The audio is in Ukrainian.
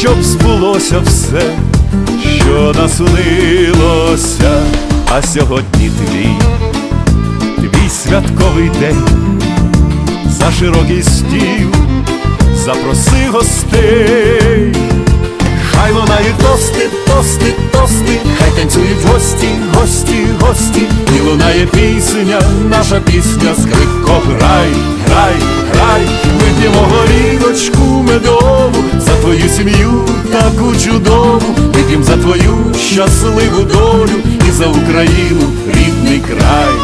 щоб збулося все, що наснилося, а сьогодні твій твій святковий день, за широкий стіл запроси гостей, хай лунають тости, тости, тости, хай танцюють гості, гості, гості, і лунає пісня, наша пісня, скрипко, грай, грай, грай, вип'ємо горілочку медову, твою сім'ю таку чудову, вип'ємо за твою щасливу долю і за Україну рідний край.